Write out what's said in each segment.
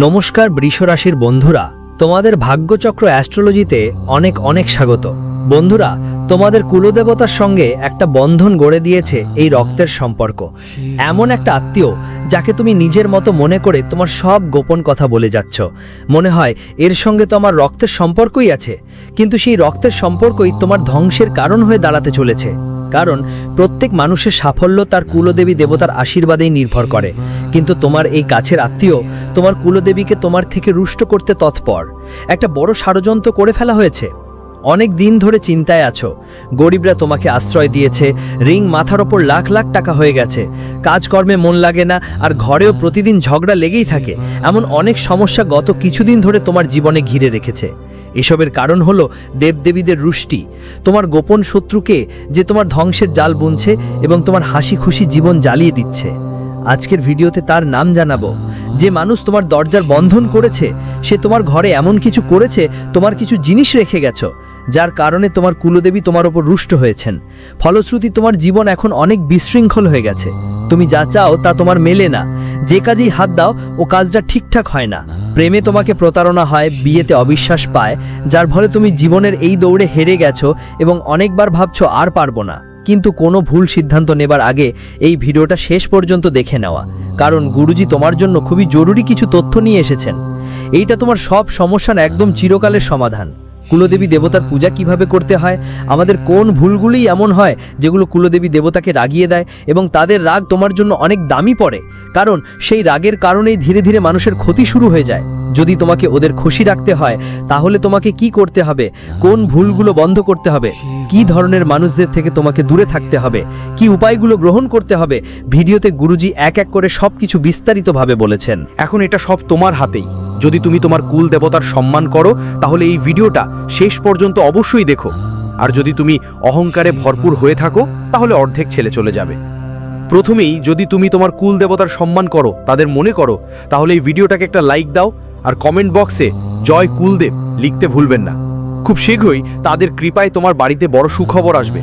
নমস্কার বৃষরাশির বন্ধুরা, তোমাদের ভাগ্যচক্র অ্যাস্ট্রোলজিতে অনেক অনেক স্বাগত। বন্ধুরা, তোমাদের কুলদেবতার সঙ্গে একটা বন্ধন গড়ে দিয়েছে এই রক্তের সম্পর্ক। এমন একটা আত্মীয় যাকে তুমি নিজের মতো মনে করে তোমার সব গোপন কথা বলে যাচ্ছ। মনে হয় এর সঙ্গে তো আমার রক্তের সম্পর্কই আছে, কিন্তু সেই রক্তের সম্পর্কই তোমার ধ্বংসের কারণ হয়ে দাঁড়াতে চলেছে। কারণ প্রত্যেক মানুষের সাফল্য তার কুলদেবী দেবতার আশীর্বাদেই নির্ভর করে। কিন্তু তোমার এই কাছের আত্মীয় তোমার কুলদেবীকে তোমার থেকে রুষ্ট করতে তৎপর। একটা বড় ষড়যন্ত্র করে ফেলা হয়েছে। অনেক দিন ধরে চিন্তায় আছো। গরিবরা তোমাকে আশ্রয় দিয়েছে। রিং মাথার ওপর লাখ লাখ টাকা হয়ে গেছে। কাজকর্মে মন লাগে না আর ঘরেও প্রতিদিন ঝগড়া লেগেই থাকে। এমন অনেক সমস্যা গত কিছুদিন ধরে তোমার জীবনে ঘিরে রেখেছে। এসবের কারণ হলো দেবদেবীদের রুষ্টি। তোমার গোপন শত্রুকে যে তোমার ধ্বংসের জাল বুনছে এবং তোমার হাসি খুশি জীবন জ্বালিয়ে দিচ্ছে। আজকের ভিডিওতে তার নাম জানাব। যে মানুষ তোমার দরজার বন্ধন করেছে, সে তোমার ঘরে এমন কিছু করেছে, তোমার কিছু জিনিস রেখে গেছো, যার কারণে তোমার কুলদেবী তোমার ওপর রুষ্ট হয়েছেন। ফলশ্রুতি তোমার জীবন এখন অনেক বিশৃঙ্খল হয়ে গেছে। তুমি যা চাও তা তোমার মেলে না। যে কাজেই হাত দাও, ও কাজটা ঠিকঠাক হয় না। প্রেমে তোমাকে প্রতারণা হয়, বিয়েতে অবিশ্বাস পায়, যার ফলে তুমি জীবনের এই দৌড়ে হেরে গেছো এবং অনেকবার ভাবছ আর পারব না। কিন্তু কোনো ভুল সিদ্ধান্ত নেবার আগে এই ভিডিওটা শেষ পর্যন্ত দেখে নেওয়া। কারণ গুরুজি তোমার জন্য খুবই জরুরি কিছু তথ্য নিয়ে এসেছেন। এইটা তোমার সব সমস্যার একদম চিরকালের সমাধান। কুলদেবী দেবতার পূজা কীভাবে করতে হয়, আমাদের কোন ভুলগুলোই এমন হয় যেগুলো কুলদেবী দেবতাকে রাগিয়ে দেয় এবং তাদের রাগ তোমার জন্য অনেক দামি পড়ে। কারণ সেই রাগের কারণেই ধীরে ধীরে মানুষের ক্ষতি শুরু হয়ে যায়। যদি তোমাকে ওদের খুশি রাখতে হয়, তাহলে তোমাকে কি করতে হবে? কোন ভুলগুলো বন্ধ করতে হবে? কি ধরনের মানুষদের থেকে তোমাকে দূরে থাকতে হবে? কি উপায়গুলো গ্রহণ করতে হবে? ভিডিওতে গুরুজি এক এক করে সব কিছু বিস্তারিতভাবে বলেছেন। এখন এটা সব তোমার হাতেই। যদি তুমি তোমার কুল দেবতার সম্মান করো, তাহলে এই ভিডিওটা শেষ পর্যন্ত অবশ্যই দেখো। আর যদি তুমি অহংকারে ভরপুর হয়ে থাকো, তাহলে অর্ধেক ছেলে চলে যাবে। প্রথমেই যদি তুমি তোমার কুল দেবতার সম্মান করো, তাদের মনে করো, তাহলে এই ভিডিওটাকে একটা লাইক দাও আর কমেন্ট বক্সে জয় কুলদেব লিখতে ভুলবেন না। খুব শীঘ্রই তাদের কৃপায় তোমার বাড়িতে বড় সুখবর আসবে।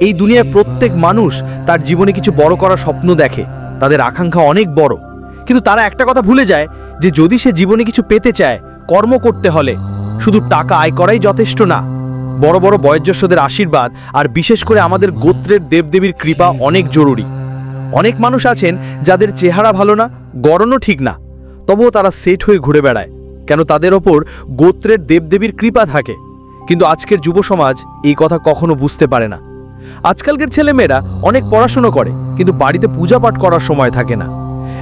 এই দুনিয়ায় প্রত্যেক মানুষ তার জীবনে কিছু বড় করার স্বপ্ন দেখে। তাদের আকাঙ্ক্ষা অনেক বড়। কিন্তু তারা একটা কথা ভুলে যায় যে যদি সে জীবনে কিছু পেতে চায়, কর্ম করতে হলে, শুধু টাকা আয় করাই যথেষ্ট না। বড় বড় বয়োজ্যেষ্ঠদের আশীর্বাদ আর বিশেষ করে আমাদের গোত্রের দেবদেবীর কৃপা অনেক জরুরি। অনেক মানুষ আছেন যাদের চেহারা ভালো না, গড়নও ঠিক না। তবুও তারা সেট হয়ে ঘুরে বেড়ায়, কেন তাদের ওপর গোত্রের দেবদেবীর কৃপা থাকে। কিন্তু আজকের যুব সমাজ এই কথা কখনো বুঝতে পারে না। আজকালকার ছেলেমেয়েরা অনেক পড়াশুনো করে, কিন্তু বাড়িতে পূজা পাঠ করার সময় থাকে না।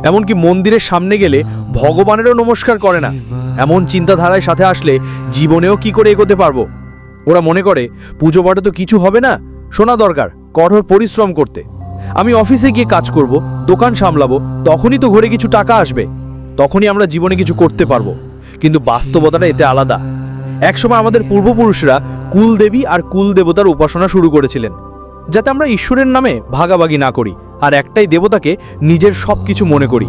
এমনকি মন্দিরের সামনে গেলে ভগবানেরও নমস্কার করে না। এমন চিন্তাধারায় সাথে আসলে জীবনেও কি করে এগোতে পারব? ওরা মনে করে, পুজো পাঠে তো কিছু হবে না? শোনা দরকার, কঠোর পরিশ্রম করতে। আমি অফিসে গিয়ে কাজ করব, দোকান সামলাবো, তখনই তো ঘরে কিছু টাকা আসবে। তখনই আমরা জীবনে কিছু করতে পারব। কিন্তু বাস্তবতাটা এতে আলাদা। একসময় আমাদের পূর্বপুরুষরা কুলদেবী আর কুল দেবতার উপাসনা শুরু করেছিলেন, যাতে আমরা ঈশ্বরের নামে ভাগাভাগি না করি। আর একটাই দেবতাকে নিজের সব কিছু মনে করি।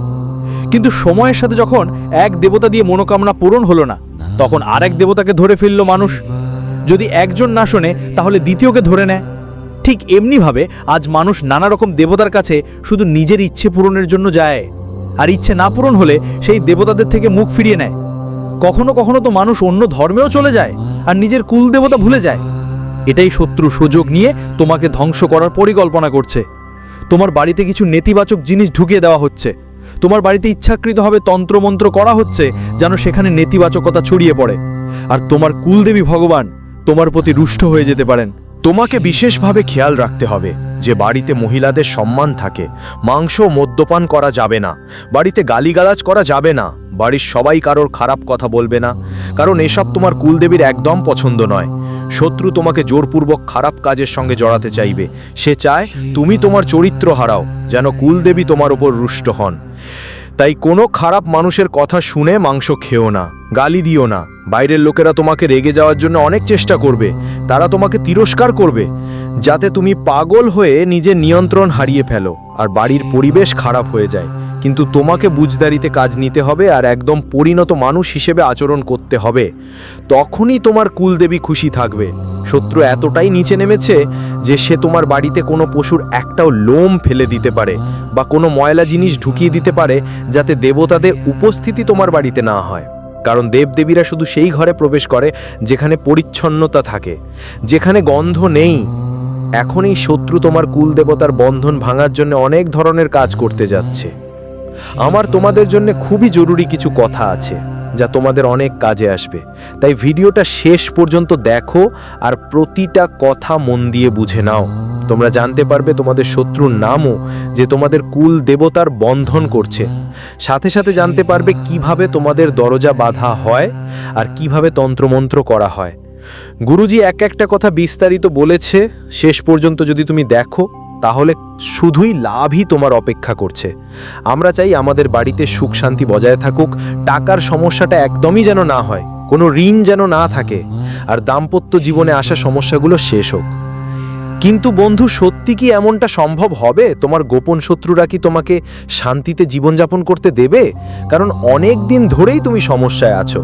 কিন্তু সময়ের সাথে যখন এক দেবতা দিয়ে মনোকামনা পূরণ হলো না, তখন আরেক দেবতাকে ধরে ফেলল মানুষ। যদি একজন না শোনে, তাহলে দ্বিতীয়কে ধরে নেয়। ঠিক এমনিভাবে আজ মানুষ নানা রকম দেবতার কাছে শুধু নিজের ইচ্ছে পূরণের জন্য যায়, আর ইচ্ছে না পূরণ হলে সেই দেবতাদের থেকে মুখ ফিরিয়ে নেয়। কখনো কখনো তো মানুষ অন্য ধর্মেও চলে যায়, আর নিজের কুল দেবতা ভুলে যায়। এটাই শত্রু সুযোগ নিয়ে তোমাকে ধ্বংস করার পরিকল্পনা করছে। তোমার বাড়িতে কিছু নেতিবাচক জিনিস ঢুকিয়ে দেওয়া হচ্ছে। তোমার বাড়িতে ইচ্ছাকৃতভাবে তন্ত্রমন্ত্র করা হচ্ছে যেন সেখানে নেতিবাচকতা ছড়িয়ে পড়ে। আর তোমার কুলদেবী ভগবান তোমার প্রতি রুষ্ট হয়ে যেতে পারেন। তোমাকে বিশেষভাবে খেয়াল রাখতে হবে যে বাড়িতে মহিলাদের সম্মান থাকে। মাংস মদ্যপান করা যাবে না। বাড়িতে গালিগালাজ করা যাবে না। বাড়ির সবাই কারোর খারাপ কথা বলবে না। কারণ এসব তোমার কুলদেবীর একদম পছন্দ নয়। শত্রু তোমাকে জোরপূর্বক খারাপ কাজের সঙ্গে জড়াতে চাইবে। সে চায়, তুমি তোমার চরিত্র হারাও, যেন কুলদেবী তোমার ওপর রুষ্ট হন। তাই কোনো খারাপ মানুষের কথা শুনে মাংস খেও না, গালি দিও না। বাইরের লোকেরা তোমাকে রেগে যাওয়ার জন্য অনেক চেষ্টা করবে, তারা তোমাকে তিরস্কার করবে, যাতে তুমি পাগল হয়ে নিজের নিয়ন্ত্রণ হারিয়ে ফেলো, আর বাড়ির পরিবেশ খারাপ হয়ে যায়। কিন্তু তোমাকে বুঝদারিতে কাজ নিতে হবে আর একদম পরিণত মানুষ হিসেবে আচরণ করতে হবে। তখনই তোমার কুলদেবী খুশি থাকবে। শত্রু এতটাই নিচে নেমেছে যে সে তোমার বাড়িতে কোনো পশুর একটাও লোম ফেলে দিতে পারে বা কোনো ময়লা জিনিস ঢুকিয়ে দিতে পারে যাতে দেবতাদের উপস্থিতি তোমার বাড়িতে না হয়। কারণ দেবদেবীরা শুধু সেই ঘরে প্রবেশ করে যেখানে পরিচ্ছন্নতা থাকে, যেখানে গন্ধ নেই। এখন এই শত্রু তোমার কুল দেবতার বন্ধন ভাঙার জন্য অনেক ধরনের কাজ করতে যাচ্ছে। আমার তোমাদের জন্য খুবই জরুরি কিছু কথা আছে, যা তোমাদের অনেক কাজে আসবে। তাই ভিডিওটা শেষ পর্যন্ত দেখো আর প্রতিটা কথা মন দিয়ে বুঝে নাও। তোমরা জানতে পারবে তোমাদের শত্রুর নামও, যে তোমাদের কুল দেবতার বন্ধন করছে। সাথে সাথে জানতে পারবে কীভাবে তোমাদের দরজা বাঁধা হয় আর কীভাবে তন্ত্রমন্ত্র করা হয়। গুরুজি এক একটা কথা বিস্তারিত বলেছে। শেষ পর্যন্ত যদি তুমি দেখো তাহলে শুধুই লাভই তোমার অপেক্ষা করছে। আমরা চাই আমাদের বাড়িতে সুখ শান্তি বজায় থাকুক, টাকার সমস্যাটা একদমই যেন না হয়, কোনো ঋণ যেন না থাকে, আর দাম্পত্য জীবনে আসা সমস্যাগুলো শেষ হোক। কিন্তু বন্ধু, সত্যি কি এমনটা সম্ভব হবে? তোমার গোপন শত্রুরা কি তোমাকে শান্তিতে জীবনযাপন করতে দেবে? কারণ অনেক দিন ধরেই তুমি সমস্যায় আছো।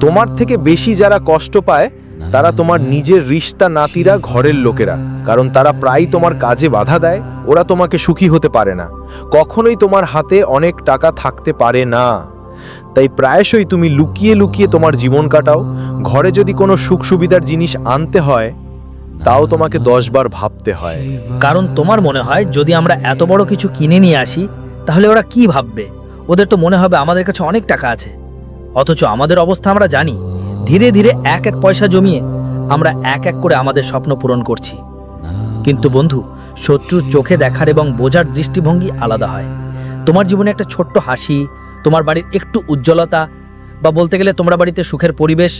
তোমার থেকে বেশি যারা কষ্ট পায় তারা তোমার নিজের রিস্তা নাতিরা ঘরের লোকেরা কারণ তারা প্রায় তোমার কাজে বাধা দেয় ওরা তোমাকে সুখী হতে পারে না। কখনোই তোমার হাতে অনেক টাকা থাকতে পারে না। তাই প্রায়শই তুমি লুকিয়ে লুকিয়ে তোমার জীবন কাটাও। ঘরে যদি কোনো সুখ সুবিধার জিনিস আনতে হয় তাও তোমাকে দশবার ভাবতে হয়। কারণ তোমার মনে হয় যদি আমরা এত বড় কিছু কিনে নিয়ে আসি তাহলে ওরা কি ভাববে? ওদের তো মনে হবে আমাদের কাছে অনেক টাকা আছে। অথচ আমাদের অবস্থা আমরা জানি। ধীরে ধীরে এক এক পয়সা জমিয়ে আমরা এক এক করে আমাদের স্বপ্ন পূরণ করছি। কিন্তু বন্ধু, শত্রুর চোখে দেখার এবং বোঝার দৃষ্টিভঙ্গি আলাদা হয়। তোমার জীবনে একটা ছোট্ট হাসি, তোমার বাড়ির একটু উজ্জ্বলতা বা বলতে গেলে তোমরা বাড়িতে সুখের পরিবেশ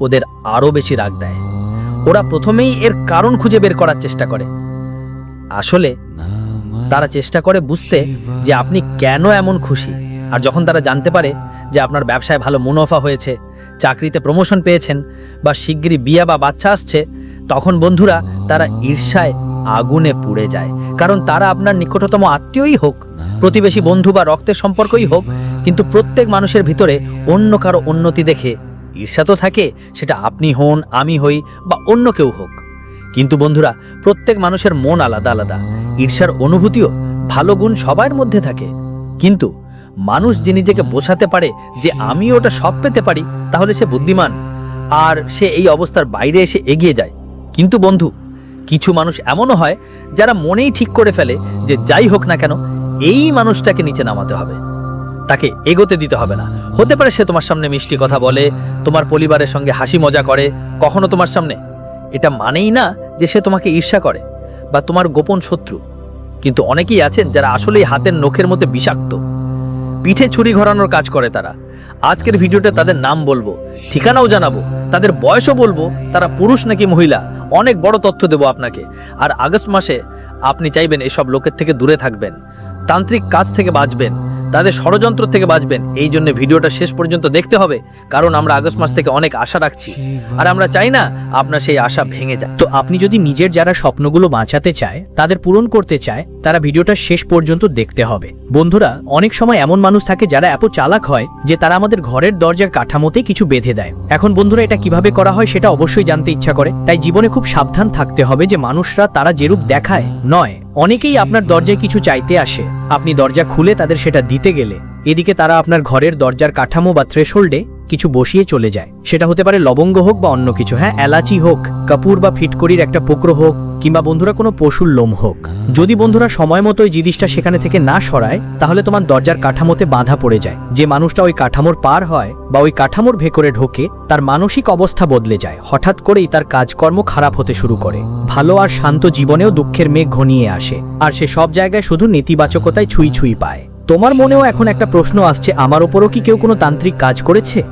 ওদের আরও বেশি রাগ দেয়। ওরা প্রথমেই এর কারণ খুঁজে বের করার চেষ্টা করে। আসলে তারা চেষ্টা করে বুঝতে যে আপনি কেন এমন খুশি, আর যখন তারা জানতে পারে যে আপনার ব্যবসায় ভালো মুনাফা হয়েছে চাকরিতে প্রমোশন পেয়েছেন বা শিগগিরই বিয়া বা বাচ্চা আসছে, তখন বন্ধুরা তারা ঈর্ষায় আগুনে পুড়ে যায়। কারণ তারা আপনার নিকটতম আত্মীয়ই হোক, প্রতিবেশী বন্ধু বা রক্তের সম্পর্কই হোক, কিন্তু প্রত্যেক মানুষের ভিতরে অন্য কারও উন্নতি দেখে ঈর্ষা তো থাকে, সেটা আপনি হন, আমি হই বা অন্য কেউ হোক। কিন্তু বন্ধুরা, প্রত্যেক মানুষের মন আলাদা আলাদা। ঈর্ষার অনুভূতিও ভালো গুণ সবার মধ্যে থাকে। কিন্তু মানুষ যে নিজেকে বোঝাতে পারে যে আমি ওটা সব পেতে পারি, তাহলে সে বুদ্ধিমান। আর সে এই অবস্থার বাইরে এসে এগিয়ে যায়। কিন্তু বন্ধু, কিছু মানুষ এমনও হয় যারা মনেই ঠিক করে ফেলে যে যাই হোক না কেন, এই মানুষটাকে নিচে নামাতে হবে। তাকে এগোতে দিতে হবে না। হতে পারে সে তোমার সামনে মিষ্টি কথা বলে, তোমার পরিবারের সঙ্গে হাসি মজা করে, কখনো তোমার সামনে। এটা মানেই না যে সে তোমাকে ঈর্ষা করে বা তোমার গোপন শত্রু। কিন্তু অনেকেই আছেন যারা আসলেই হাতের নখের মধ্যে বিষাক্ত। পিঠে ছুরি ঘোরানোর কাজ করে তারা। আজকের ভিডিওতে তাদের নাম বলব, ঠিকানাও জানাব, তাদের বয়সও বলব, তারা পুরুষ নাকি মহিলা, অনেক বড় তথ্য দেবো আপনাকে। আর আগস্ট মাসে আপনি চাইবেন এসব লোকের থেকে দূরে থাকবেন, তান্ত্রিক কাজ থেকে বাঁচবেন, তাদের ষড়যন্ত্র থেকে বাঁচবেন, এই জন্য ভিডিওটা শেষ পর্যন্ত দেখতে হবে, কারণ আমরা আগস্ট মাস থেকে অনেক আশা রাখছি। আর আমরা চাই না আপনার সেই আশা ভেঙে যায়। তো আপনি যদি নিজের যারা স্বপ্নগুলো বাঁচাতে চায়, তাদের পূরণ করতে চায় তারা ভিডিওটা শেষ পর্যন্ত দেখতে হবে। বন্ধুরা, অনেক সময় এমন মানুষ থাকে যারা এত চালাক হয় যে তারা আমাদের ঘরের দরজার কাঠামোতে কিছু বেঁধে দেয়। এখন বন্ধুরা, এটা কীভাবে করা হয় সেটা অবশ্যই জানতে ইচ্ছা করে। তাই জীবনে খুব সাবধান থাকতে হবে যে মানুষরা তারা যেরূপ দেখায়, নয়, অনেকেই আপনার দরজায় কিছু চাইতে আসে। আপনি দরজা খুলে তাদের সেটা দিতে গেলে। এদিকে তারা আপনার ঘরের দরজার কাঠামো বা থ্রেশোল্ডে কিছু বসিয়ে চলে যায়। সেটা হতে পারে লবঙ্গ হোক বা অন্য কিছু হ্যাঁ এলাচি হোক কাপুর বা ফিটকরির একটা পোকরো হোক, কিংবা বন্ধুরা কোনো পশুর লোম হোক। যদি বন্ধুরা সময় মতো ওই জিনিসটা সেখানে থেকে না সরায়, তাহলে তোমার দরজার কাঠামোতে বাধা পড়ে যায়। যে মানুষটা ওই কাঠামোর পার হয় বা ওই কাঠামোর ভেতরে ঢোকে, তার মানসিক অবস্থা বদলে যায়। হঠাৎ করেই তার কাজকর্ম খারাপ হতে শুরু করে। ভালো আর শান্ত জীবনেও দুঃখের মেঘ ঘনিয়ে আসে, আর সে সব জায়গায় শুধু নেতিবাচকতায় ছুঁই ছুঁই পায়। তোমার মনেও এখন একটা প্রশ্ন আসছে, আমার ওপরও কি কেউ কোনো তান্ত্রিক কাজ করেছে?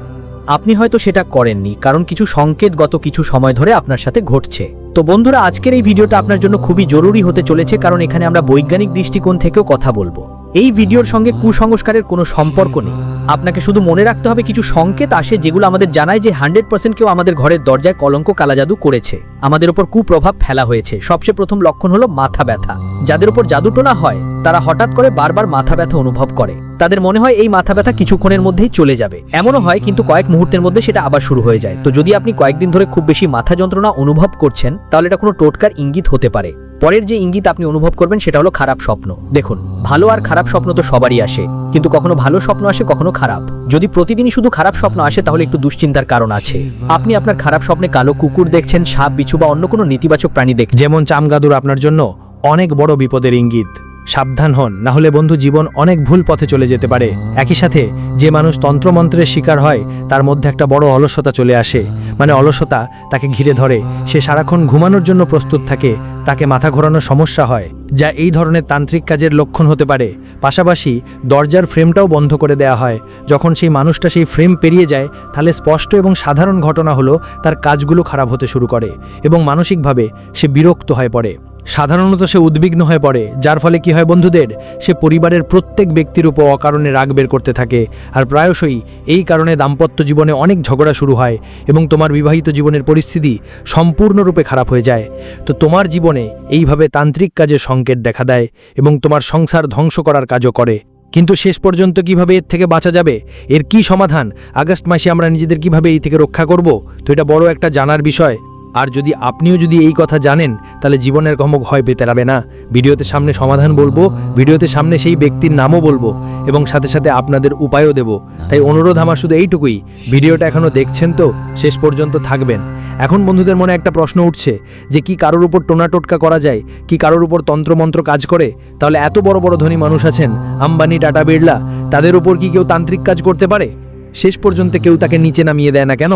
আপনি হয়তো সেটা করেননি, কারণ কিছু সংকেত গত কিছু সময় ধরে আপনার সাথে ঘটছে। তো বন্ধুরা, আজকের এই ভিডিওটা আপনার জন্য খুবই জরুরি হতে চলেছে, কারণ এখানে আমরা বৈজ্ঞানিক দৃষ্টিকোণ থেকেও কথা বলব। এই ভিডিওর সঙ্গে কুসংস্কারের কোনো সম্পর্ক নেই। আপনাকে শুধু মনে রাখতে হবে কিছু সংকেত আসে যেগুলো আমাদের জানায় যে হান্ড্রেড পার্সেন্ট কেউ আমাদের ঘরের দরজায় কলঙ্ক কালাজাদু করেছে। আমাদের উপর কুপ্রভাব ফেলা হয়েছে। সবচেয়ে প্রথম লক্ষণ হলো মাথা ব্যথা। যাদের উপর জাদুটোনা হয়, তারা হঠাৎ করে বারবার মাথা ব্যথা অনুভব করে। তাদের মনে হয় এই মাথা ব্যথা কিছুক্ষণের মধ্যেই চলে যাবে। এমনও হয় কিন্তু কয়েক মুহূর্তের মধ্যে সেটা আবার শুরু হয়ে যায়। তো যদি আপনি কয়েকদিন ধরে খুব বেশি মাথা যন্ত্রণা অনুভব করছেন, তাহলে এটা কোনো টোটকার ইঙ্গিত হতে পারে। পরের যে ইঙ্গিত আপনি অনুভব করবেন সেটা হলো খারাপ স্বপ্ন। দেখুন, ভালো আর খারাপ স্বপ্ন তো সবারই আসে, কিন্তু কখনো ভালো স্বপ্ন আসে, কখনো খারাপ। যদি প্রতিদিনই শুধু খারাপ স্বপ্ন আসে, তাহলে একটু দুশ্চিন্তার কারণ আছে। আপনি আপনার খারাপ স্বপ্নে কালো কুকুর দেখছেন, সাপ বিছু বা অন্য কোনো নেতিবাচক প্রাণী দেখছেন যেমন চামগাদুর আপনার জন্য অনেক বড় বিপদের ইঙ্গিত। সাবধান হন, না হলে বন্ধু জীবন অনেক ভুল পথে চলে যেতে পারে। একই সাথে, যে মানুষ তন্ত্রমন্ত্রের শিকার হয়, তার মধ্যে একটা বড় অলসতা চলে আসে। মানে অলসতা তাকে ঘিরে ধরে। সে সারাক্ষণ ঘুমানোর জন্য প্রস্তুত থাকে, তাকে মাথা ঘোরানোর সমস্যা হয়, যা এই ধরনের তান্ত্রিক কাজের লক্ষণ হতে পারে। পাশাপাশি দরজার ফ্রেমটাও বন্ধ করে দেয়া হয়। যখন সেই মানুষটা সেই ফ্রেম পেরিয়ে যায়, তাহলে স্পষ্ট এবং সাধারণ ঘটনা হলো তার কাজগুলো খারাপ হতে শুরু করে এবং মানসিকভাবে সে বিরক্ত হয়ে পড়ে। সাধারণত সে উদ্বিগ্ন হয়ে পড়ে, যার ফলে কি হয় বন্ধুদের? সে পরিবারের প্রত্যেক ব্যক্তির উপর অকারণে রাগ বের করতে থাকে, আর প্রায়শই এই কারণে দাম্পত্য জীবনে অনেক ঝগড়া শুরু হয় এবং তোমার বিবাহিত জীবনের পরিস্থিতি সম্পূর্ণরূপে খারাপ হয়ে যায়। তো তোমার জীবনে এইভাবে তান্ত্রিক কাজে সংকেত দেখা দেয় এবং তোমার সংসার ধ্বংস করার কাজও করে। কিন্তু শেষ পর্যন্ত কীভাবে এর থেকে বাঁচা যাবে? এর কি সমাধান? আগস্ট মাসে আমরা নিজেদের কীভাবে এই থেকে রক্ষা করব? তো এটা বড় একটা জানার বিষয়। আর যদি আপনিও যদি এই কথা জানেন, তাহলে জীবনের কমক ভয় পেতে পারবে না। ভিডিওতে সামনে সমাধান বলব, ভিডিওতে সামনে সেই ব্যক্তির নামও বলব, এবং সাথে সাথে আপনাদের উপায়ও দেব। তাই অনুরোধ আমার শুধু এইটুকুই, ভিডিওটা এখনও দেখছেন তো, শেষ পর্যন্ত থাকবেন। এখন বন্ধুদের মনে একটা প্রশ্ন উঠছে, যে কি কারোর উপর টোনা টোটকা করা যায়? কি কারোর উপর তন্ত্রমন্ত্র কাজ করে? তাহলে এত বড় বড় ধনী মানুষ আছেন, আম্বানি, টাটা, বিড়লা, তাদের উপর কি কেউ তান্ত্রিক কাজ করতে পারে? শেষ পর্যন্ত কেউ তাকে নিচে নামিয়ে দেয় না কেন?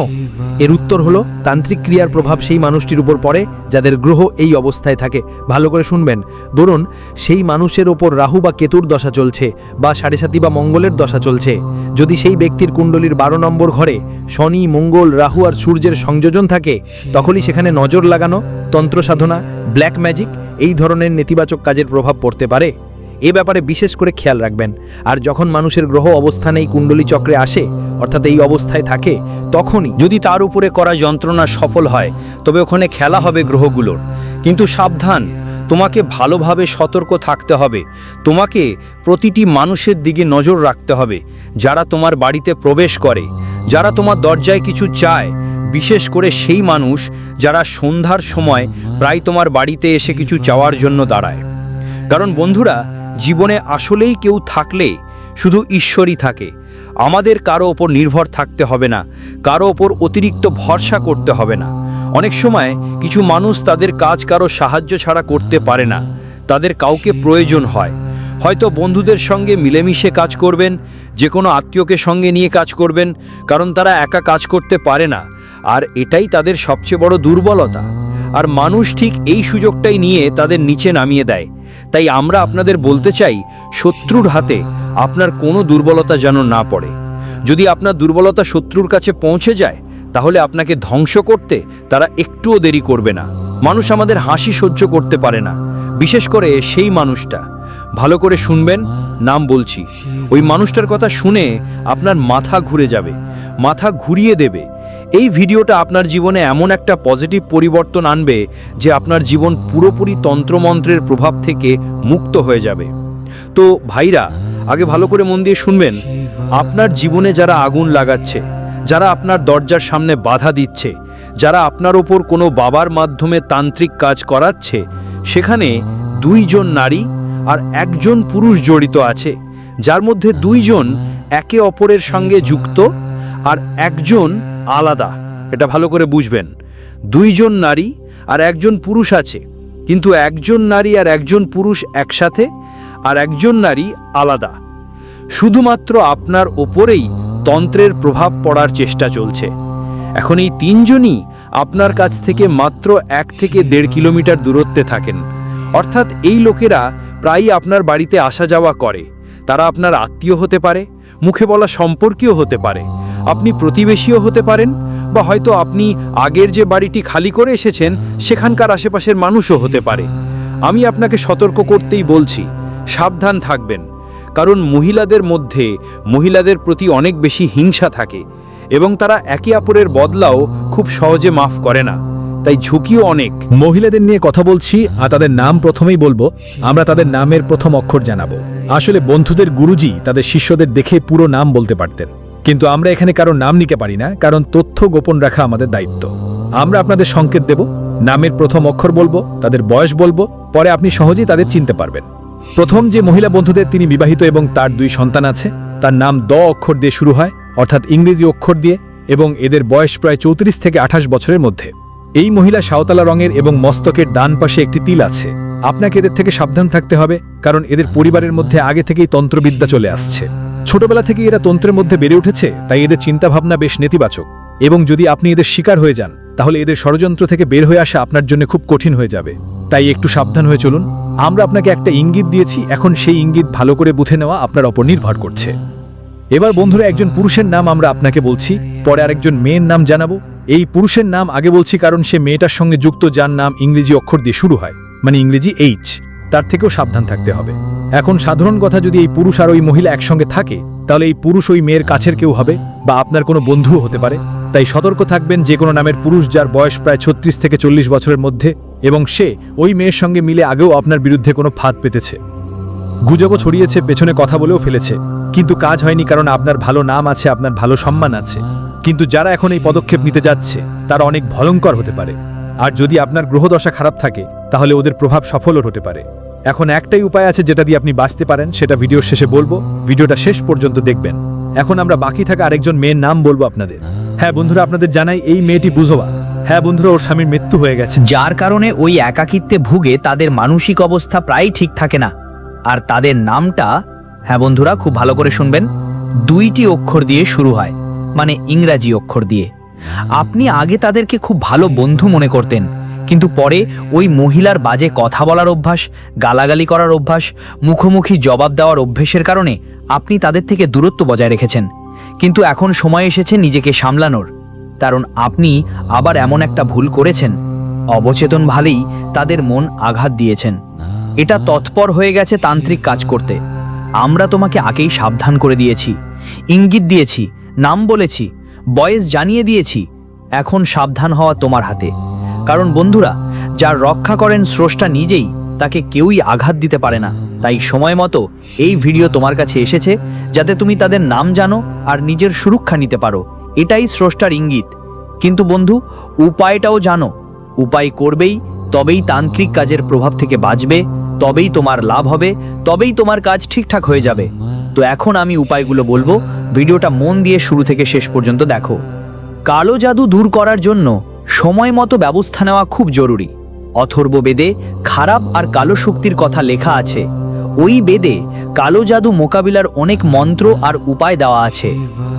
এর উত্তর হলো, তান্ত্রিক ক্রিয়ার প্রভাব সেই মানুষটির উপর পড়ে যাদের গ্রহ এই অবস্থায় থাকে। ভালো করে শুনবেন। ধরুন, সেই মানুষের ওপর রাহু বা কেতুর দশা চলছে বা সাড়ে সাতি বা মঙ্গলের দশা চলছে। যদি সেই ব্যক্তির কুণ্ডলীর বারো নম্বর ঘরে শনি, মঙ্গল, রাহু আর সূর্যের সংযোজন থাকে, তখনই সেখানে নজর লাগানো, তন্ত্র সাধনা, ব্ল্যাক ম্যাজিক এই ধরনের নেতিবাচক কাজের প্রভাব পড়তে পারে। এ ব্যাপারে বিশেষ করে খেয়াল রাখবেন। আর যখন মানুষের গ্রহ অবস্থান এই কুণ্ডলী চক্রে আসে অর্থাৎ এই অবস্থায় থাকে, তখনই যদি তার উপরে করা যন্ত্রণা সফল হয়, তবে ওখানে খেলা হবে গ্রহগুলোর। কিন্তু সাবধান, তোমাকে ভালোভাবে সতর্ক থাকতে হবে। তোমাকে প্রতিটি মানুষের দিকে নজর রাখতে হবে, যারা তোমার বাড়িতে প্রবেশ করে। যারা তোমার দরজায় কিছু চায়, বিশেষ করে সেই মানুষ যারা সন্ধ্যার সময় প্রায় তোমার বাড়িতে এসে কিছু চাওয়ার জন্য দাঁড়ায়। কারণ বন্ধুরা, জীবনে আসলেই কেউ থাকলে শুধু ঈশ্বরই থাকে। আমাদের কারও ওপর নির্ভর থাকতে হবে না, কারও ওপর অতিরিক্ত ভরসা করতে হবে না। অনেক সময় কিছু মানুষ তাদের কাজ কারও সাহায্য ছাড়া করতে পারে না, তাদের কাউকে প্রয়োজন হয়। হয়তো বন্ধুদের সঙ্গে মিলেমিশে কাজ করবেন যে কোনো আত্মীয়কে সঙ্গে নিয়ে কাজ করবেন, কারণ তারা একা কাজ করতে পারে না, আর এটাই তাদের সবচেয়ে বড় দুর্বলতা। আর মানুষ ঠিক এই সুযোগটাই নিয়ে তাদের নিচে নামিয়ে দেয়। তাই আমরা আপনাদের বলতে চাই, শত্রুর হাতে আপনার কোনো দুর্বলতা যেন না পড়ে। যদি আপনার দুর্বলতা শত্রুর কাছে পৌঁছে যায়, তাহলে আপনাকে ধ্বংস করতে তারা একটুও দেরি করবে না। মানুষ আমাদের হাসি সহ্য করতে পারে না, বিশেষ করে সেই মানুষটা। ভালো করে শুনবেন, নাম বলছি। ওই মানুষটার কথা শুনে আপনার মাথা ঘুরে যাবে, মাথা ঘুরিয়ে দেবে এই ভিডিওটা আপনার জীবনে এমন একটা পজিটিভ পরিবর্তন আনবে যে আপনার জীবন পুরোপুরি তন্ত্রমন্ত্রের প্রভাব থেকে মুক্ত হয়ে যাবে। তো ভাইরা, আগে ভালো করে মন দিয়ে শুনবেন, আপনার জীবনে যারা আগুন লাগাচ্ছে, যারা আপনার দরজার সামনে বাধা দিচ্ছে, যারা আপনার ওপর কোনো বাবার মাধ্যমে তান্ত্রিক কাজ করাচ্ছে, সেখানে দুইজন নারী আর একজন পুরুষ জড়িত আছে, যার মধ্যে দুইজন একে অপরের সঙ্গে যুক্ত আর একজন আলাদা। এটা ভালো করে বুঝবেন। দুইজন নারী আর একজন পুরুষ আছে, কিন্তু একজন নারী আর একজন পুরুষ একসাথে আর একজন নারী আলাদা। শুধুমাত্র আপনার ওপরেই তন্ত্রের প্রভাব পড়ার চেষ্টা চলছে। এখন এই তিনজনই আপনার কাছ থেকে মাত্র এক থেকে দেড় কিলোমিটার দূরত্বে থাকেন। অর্থাৎ এই লোকেরা প্রায়ই আপনার বাড়িতে আসা যাওয়া করে। তারা আপনার আত্মীয় হতে পারে মুখে বলা সম্পর্কীয় হতে পারে। আপনি প্রতিবেশীও হতে পারেন বা হয়তো আপনি আগের যে বাড়িটি খালি করে এসেছেন, সেখানকার আশেপাশের মানুষও হতে পারে। আমি আপনাকে সতর্ক করতেই বলছি, সাবধান থাকবেন। কারণ মহিলাদের মধ্যে মহিলাদের প্রতি অনেক বেশি হিংসা থাকে এবং তারা একে অপরের বদলাও খুব সহজে মাফ করে না। তাই ঝুঁকিও অনেক। মহিলাদের নিয়ে কথা বলছি, আর তাদের নাম প্রথমেই বলব, আমরা তাদের নামের প্রথম অক্ষর জানাব। আসলে বন্ধুদের গুরুজি তাদের শিষ্যদের দেখে পুরো নাম বলতে পারতেন। কিন্তু আমরা এখানে কারও নাম নিতে পারি না, কারণ তথ্য গোপন রাখা আমাদের দায়িত্ব। আমরা আপনাদের সংকেত দেব, নামের প্রথম অক্ষর বলব, তাদের বয়স বলব, পরে আপনি সহজেই তাদের চিনতে পারবেন। প্রথম যে মহিলা বন্ধুদের তিনি বিবাহিত এবং তার দুই সন্তান আছে, তার নাম দ অক্ষর দিয়ে শুরু হয়, অর্থাৎ ইংরেজি অক্ষর দিয়ে, এবং এদের বয়স প্রায় চৌত্রিশ থেকে আঠাশ বছরের মধ্যে। এই মহিলা সাঁওতালা রঙের এবং মস্তকের ডান পাশে একটি তিল আছে। আপনাকে এদের থেকে সাবধান থাকতে হবে, কারণ এদের পরিবারের মধ্যে আগে থেকেই তন্ত্রবিদ্যা চলে আসছে। ছোটবেলা থেকেই এরা তন্ত্রের মধ্যে বেড়ে উঠেছে, তাই এদের চিন্তাভাবনা বেশ নেতিবাচক। এবং যদি আপনি এদের শিকার হয়ে যান, তাহলে এদের ষড়যন্ত্র থেকে বের হয়ে আসা আপনার জন্য খুব কঠিন হয়ে যাবে। তাই একটু সাবধান হয়ে চলুন। আমরা আপনাকে একটা ইঙ্গিত দিয়েছি, এখন সেই ইঙ্গিত ভালো করে বুঝে নেওয়া আপনার ওপর নির্ভর করছে। এবার বন্ধুরা, একজন পুরুষের নাম আমরা আপনাকে বলছি, পরে আরেকজন মেয়ের নাম জানাব। এই পুরুষের নাম আগে বলছি কারণ সে মেয়েটার সঙ্গে যুক্ত যার নাম ইংরেজি অক্ষর দিয়ে শুরু হয় মানে ইংরেজি এইচ তার থেকেও সাবধান থাকতে হবে। এখন সাধারণ কথা যদি এই পুরুষ আর ওই মহিলা একসঙ্গে থাকে, তাহলে এই পুরুষ ওই মেয়ের কাছের কেউ হবে বা আপনার কোনো বন্ধুও হতে পারে। তাই সতর্ক থাকবেন যে কোনো নামের পুরুষ যার বয়স প্রায় ছত্রিশ থেকে চল্লিশ বছরের মধ্যে এবং সে ওই মেয়ের সঙ্গে মিলে আগেও আপনার বিরুদ্ধে কোনো ফাঁদ পেতেছে। গুজবও ছড়িয়েছে, পেছনে কথা বলেও ফেলেছে। কিন্তু কাজ হয়নি কারণ আপনার ভালো নাম আছে, আপনার ভালো সম্মান আছে। কিন্তু যারা এখন এই পদক্ষেপ নিতে যাচ্ছে, তারা অনেক ভয়ঙ্কর হতে পারে। আর যদি আপনার গ্রহদশা খারাপ থাকে, তাহলে ওদের প্রভাব সফলও হতে পারে। এখন একটাই উপায় আছে যেটা দিয়ে আপনি বাঁচতে পারেন, সেটা ভিডিওর শেষে বলব। ভিডিওটা শেষ পর্যন্ত দেখবেন। এখন আমরা বাকি থাকা আরেকজন মেয়ের নাম বলব আপনাদের। হ্যাঁ বন্ধুরা, আপনাদের জানাই এই মেয়েটি বুঝোবা হ্যাঁ বন্ধুরা, ওর স্বামীর মৃত্যু হয়ে গেছে। যার কারণে ওই একাকিত্বে ভুগে তাদের মানসিক অবস্থা প্রায় ঠিক থাকে না। আর তাদের নামটা হ্যাঁ বন্ধুরা, খুব ভালো করে শুনবেন। দুইটি অক্ষর দিয়ে শুরু হয়। মানে ইংরাজি অক্ষর দিয়ে। আপনি আগে তাদেরকে খুব ভালো বন্ধু মনে করতেন, কিন্তু পরে ওই মহিলার বাজে কথা বলার অভ্যাস, গালাগালি করার অভ্যাস, মুখোমুখি জবাব দেওয়ার অভ্যেসের কারণে আপনি তাদের থেকে দূরত্ব বজায় রেখেছেন। কিন্তু এখন সময় এসেছে নিজেকে সামলানোর। কারণ আপনি আবার এমন একটা ভুল করেছেন। অবচেতন ভালেই তাদের মন আঘাত দিয়েছেন। এটা তৎপর হয়ে গেছে তান্ত্রিক কাজ করতে। আমরা তোমাকে আগেই সাবধান করে দিয়েছি, ইঙ্গিত দিয়েছি নাম বলেছি, বয়েস জানিয়ে দিয়েছি, এখন সাবধান হওয়া তোমার হাতে। কারণ বন্ধুরা, যার রক্ষা করেন স্রষ্টা নিজেই, তাকে কেউই আঘাত দিতে পারে না। তাই সময় মতো এই ভিডিও তোমার কাছে এসেছে, যাতে তুমি তাদের নাম জানো আর নিজের সুরক্ষা নিতে পারো। এটাই স্রষ্টার ইঙ্গিত। কিন্তু বন্ধু, উপায়টাও জানো। উপায় করবেই, তবেই তান্ত্রিক কাজের প্রভাব থেকে বাঁচবে, তবেই তোমার লাভ হবে, তবেই তোমার কাজ ঠিকঠাক হয়ে যাবে। তো এখন আমি উপায়গুলো বলব ভিডিওটা মন দিয়ে শুরু থেকে শেষ পর্যন্ত দেখো। কালো জাদু দূর করার জন্য সময় মতো ব্যবস্থা নেওয়া খুব জরুরি। অথর্ব বেদে খারাপ আর কালো শক্তির কথা লেখা আছে। ওই বেদে কালো জাদু মোকাবিলার অনেক মন্ত্র আর উপায় দেওয়া আছে।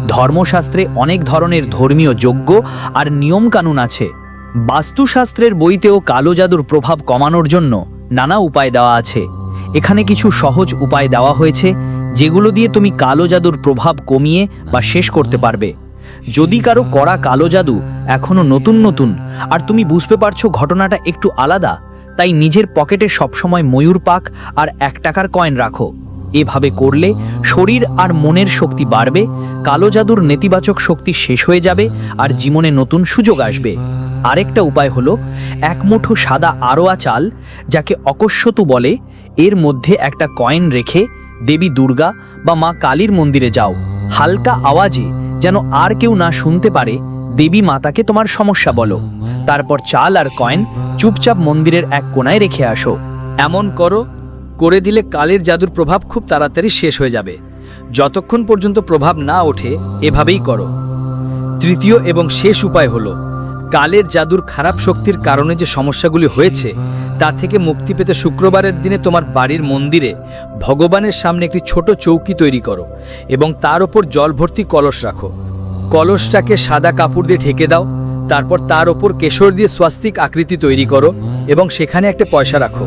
ধর্মশাস্ত্রে অনেক ধরনের ধর্মীয় যজ্ঞ আর নিয়মকানুন আছে। বাস্তুশাস্ত্রের বইতেও কালো জাদুর প্রভাব কমানোর জন্য নানা উপায় দেওয়া আছে। এখানে কিছু সহজ উপায় দেওয়া হয়েছে যেগুলো দিয়ে তুমি কালো জাদুর প্রভাব কমিয়ে বা শেষ করতে পারবে। যদি কারও করা কালো জাদু এখনও নতুন নতুন, আর তুমি বুঝতে পারছ ঘটনাটা একটু আলাদা, তাই নিজের পকেটে সবসময় ময়ূর পাক আর এক টাকার কয়েন রাখো। এভাবে করলে শরীর আর মনের শক্তি বাড়বে, কালো জাদুর নেতিবাচক শক্তি শেষ হয়ে যাবে আর জীবনে নতুন সুযোগ আসবে। আরেকটা উপায় হলো এক মুঠো সাদা আরোয়া চাল, যাকে অকস্যতু বলে, এর মধ্যে একটা কয়েন রেখে দেবী দুর্গা বা মা কালীর মন্দিরে যাও। হালকা আওয়াজে যেন আর কেউ না শুনতে পারে, দেবী মাতাকে তোমার সমস্যা বলো। তারপর চাল আর কয়েন চুপচাপ মন্দিরের এক কোনায় রেখে আসো। এমন করো, করে দিলে কালের জাদুর প্রভাব খুব তাড়াতাড়ি শেষ হয়ে যাবে। যতক্ষণ পর্যন্ত প্রভাব না ওঠে, এভাবেই করো। তৃতীয় এবং শেষ উপায় হলো কালের জাদুর খারাপ শক্তির কারণে যে সমস্যাগুলি হয়েছে, তা থেকে মুক্তি পেতে শুক্রবারের দিনে তোমার বাড়ির মন্দিরে ভগবানের সামনে একটি ছোট চৌকি তৈরি করো এবং তার ওপর জল ভর্তি কলস রাখো। কলসটাকে সাদা কাপড় দিয়ে ঢেকে দাও, তারপর তার ওপর কেশর দিয়ে স্বাস্তিক আকৃতি তৈরি করো এবং সেখানে একটা পয়সা রাখো।